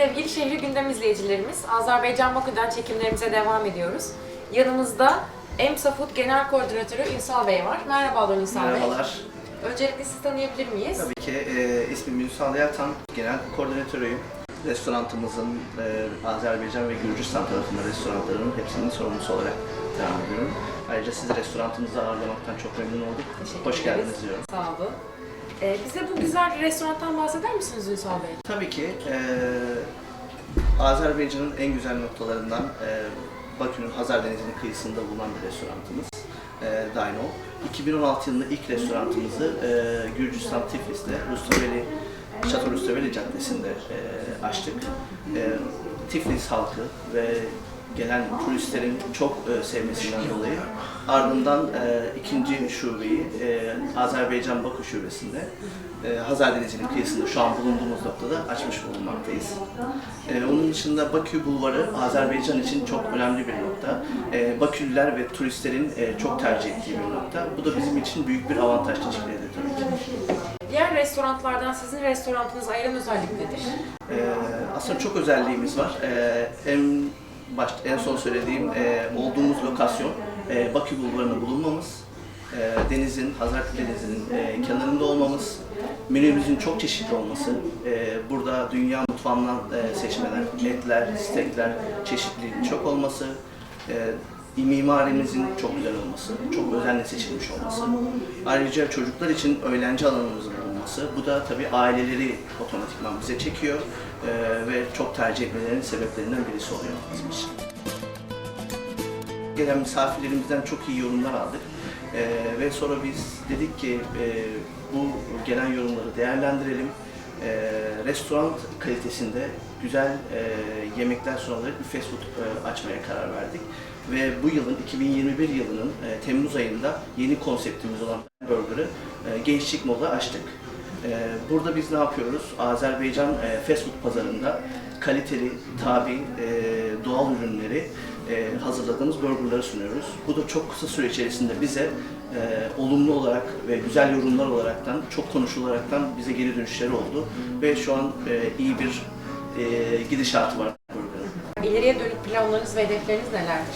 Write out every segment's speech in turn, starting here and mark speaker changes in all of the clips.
Speaker 1: Sevgili Şehri Gündem izleyicilerimiz, Azerbaycan Bakü'den çekimlerimize devam ediyoruz. Yanımızda EMSA Food Genel Koordinatörü Ünsal Bey var. Merhabalar Ünsal Bey.
Speaker 2: Merhabalar.
Speaker 1: Öncelikle sizi tanıyabilir miyiz?
Speaker 2: Tabii ki e, ismim Ünsal Yatan, genel koordinatörüyüm. Restoranımızın e, Azerbaycan ve Gürcistan tarafında restoranlarının hepsinin sorumlusu olarak devam ediyorum. Ayrıca sizi restoranımızda ağırlamaktan çok memnun olduk.
Speaker 1: Teşekkür
Speaker 2: Hoş
Speaker 1: ederiz.
Speaker 2: geldiniz diyorum.
Speaker 1: Sağ olun. Ee, bize bu güzel restorandan bahseder misiniz Ünsal Bey?
Speaker 2: Tabii ki e, Azerbaycan'ın en güzel noktalarından e, Bakü'nün Hazar Denizi'nin kıyısında bulunan bir restoranımız e, Dino. 2016 yılında ilk restoranımızı e, Gürcistan Tiflis'te Rustaveli, Şato Rustaveli Caddesi'nde e, açtık. E, Tiflis halkı ve gelen turistlerin çok e, sevmesinden dolayı ardından e, ikinci şubeyi e, Azerbaycan Bakü şubesinde e, Hazar Denizi'nin kıyısında şu an bulunduğumuz noktada açmış bulunmaktayız. E, onun dışında Bakü Bulvarı Azerbaycan için çok önemli bir nokta. E, Baküliler ve turistlerin e, çok tercih ettiği bir nokta. Bu da bizim için büyük bir avantaj teşkil ediyor tabii ki.
Speaker 1: Diğer restoranlardan sizin restoranınızı ayıran özellik nedir?
Speaker 2: Ee, aslında çok özelliğimiz var. Ee, en başta en son söylediğim e, olduğumuz lokasyon e, Bakü Bulvarı'nda bulunmamız, e, denizin, Hazar Denizi'nin e, kenarında olmamız, menümüzün çok çeşitli olması, e, burada dünya mutfağından e, seçmeler, etler, steakler, çeşitliliğin çok olması, e, mimarimizin çok güzel olması, çok özenle seçilmiş olması. Ayrıca çocuklar için öğlenci alanımızın bulunması. Bu da tabii aileleri otomatikman bize çekiyor ve çok tercih etmelerinin sebeplerinden birisi oluyor bizim için. Gelen misafirlerimizden çok iyi yorumlar aldık. E, ve sonra biz dedik ki e, bu gelen yorumları değerlendirelim. E, restoran kalitesinde güzel e, yemekler sunarak bir fast food e, açmaya karar verdik. Ve bu yılın 2021 yılının e, Temmuz ayında yeni konseptimiz olan Burger'ı e, Gençlik Moda açtık. E, burada biz ne yapıyoruz? Azerbaycan e, fast food pazarında kaliteli, tabi, e, doğal ürünleri e, hazırladığımız burgerları sunuyoruz. Bu da çok kısa süre içerisinde bize olumlu olarak ve güzel yorumlar olaraktan, çok konuşularaktan bize geri dönüşleri oldu. Ve şu an iyi bir gidişatı var burgerın.
Speaker 1: İleriye dönük planlarınız ve hedefleriniz nelerdir?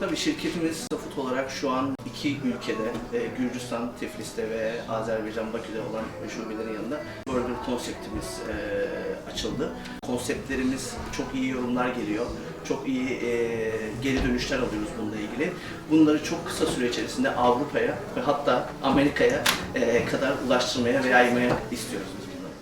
Speaker 2: Tabii şirketimiz Olarak şu an iki ülkede, e, Gürcistan, Tiflis'te ve Azerbaycan, Bakü'de olan şubelerin yanında burger konseptimiz e, açıldı. Konseptlerimiz çok iyi yorumlar geliyor. Çok iyi e, geri dönüşler alıyoruz bununla ilgili. Bunları çok kısa süre içerisinde Avrupa'ya ve hatta Amerika'ya e, kadar ulaştırmaya ve yaymaya istiyoruz.